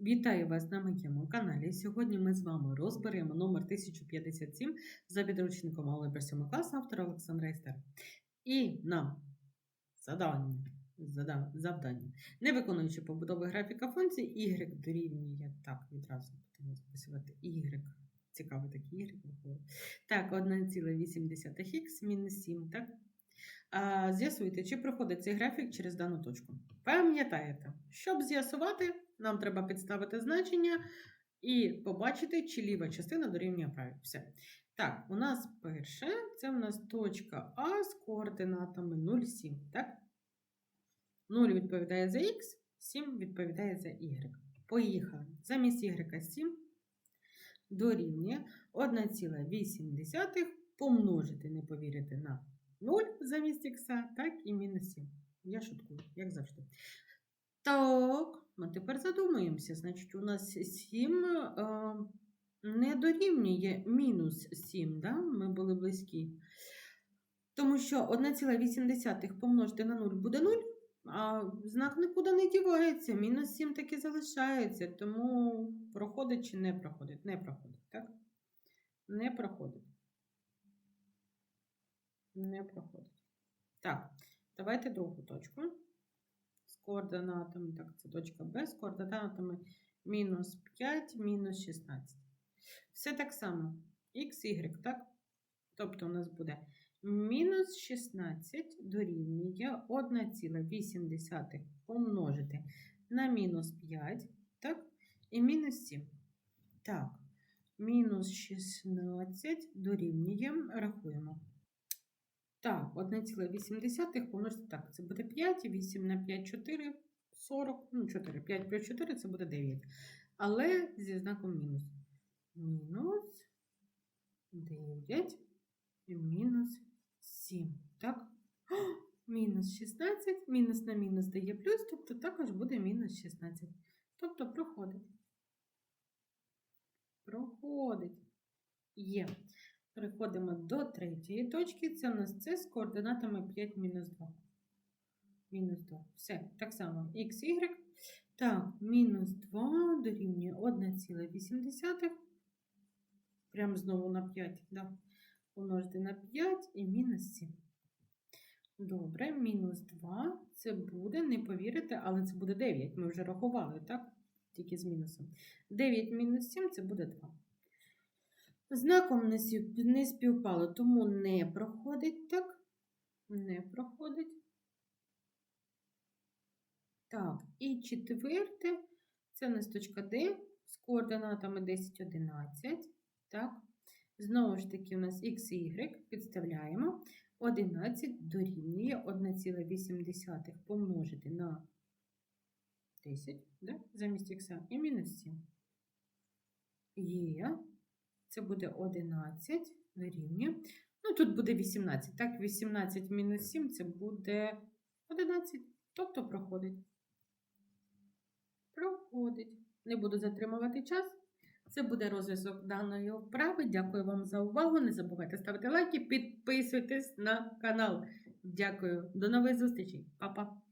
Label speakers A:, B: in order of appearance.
A: Вітаю вас на моєму каналі. Сьогодні ми з вами розберемо номер 1057 за підручником Алgebra 7 класу автора Олександра Істер. І нам задання, завдання. Не виконуючи побудови графіка функції, y дорівнює, так, відразу будемо записувати y. Цікавий такий y. Так, 1,8х мінус 7, так? З'ясуйте, чи проходить цей графік через дану точку. Пам'ятаєте, щоб з'ясувати, нам треба підставити значення і побачити, чи ліва частина дорівнює правій. Все. Так, у нас перше, це у нас точка А з координатами 0,7. Так? 0 відповідає за х, 7 відповідає за y. Поїхали. Замість y 7 дорівнює 1,8 помножити, не повірите, на 0 замість х, так і мінус 7. Я шуткую, як завжди. Так, а тепер задумаємося. Значить, у нас 7 е, не дорівнює мінус 7, да? ми були близькі. Тому що 1,8 помножити на 0 буде 0, а знак нікуди не дівається. Мінус 7 таки залишається, тому проходить чи не проходить? Не проходить, так? Не проходить. Не проходить. Так, давайте другу точку. З координатами, так, це точка Б, з координатами мінус 5, мінус 16. Все так само. Х, y, так? Тобто у нас буде мінус 16 дорівнює 1,8 помножити на мінус 5, так? І мінус 7. Так, мінус 16 дорівнює, рахуємо. Так, 1,8 помножити так, це буде 5, 8 на 5, 4, 40, ну 4, 5 плюс 4 це буде 9. Але зі знаком мінус. Мінус 9 і мінус 7. Так? Мінус 16, мінус на мінус дає плюс, тобто також буде мінус 16. Тобто проходить. Проходить. Є. Переходимо до третьої точки. Це у нас це з координатами 5 мінус 2. Мінус 2. Все, так само х, y. Так, мінус 2 дорівнює 1,8. Прямо знову на 5. Да. Помножити на 5 і мінус 7. Добре, мінус 2. Це буде, не повірите, але це буде 9. Ми вже рахували, так? Тільки з мінусом. 9 мінус 7 це буде 2. Знаком не співпало, тому не проходить, так? Не проходить. Так, і четверте, це у нас точка D з координатами 10, 11. Так. Знову ж таки, у нас x і y підставляємо. 11 дорівнює 1,8 помножити на 10, да? замість х і мінус 7. Є. Це буде 11 дорівнює. Ну, тут буде 18. Так, 18 мінус 7 це буде 11. Тобто проходить. Проходить. Не буду затримувати час. Це буде розв'язок даної вправи. Дякую вам за увагу. Не забувайте ставити лайки, підписуйтесь на канал. Дякую. До нових зустрічей. Па-па.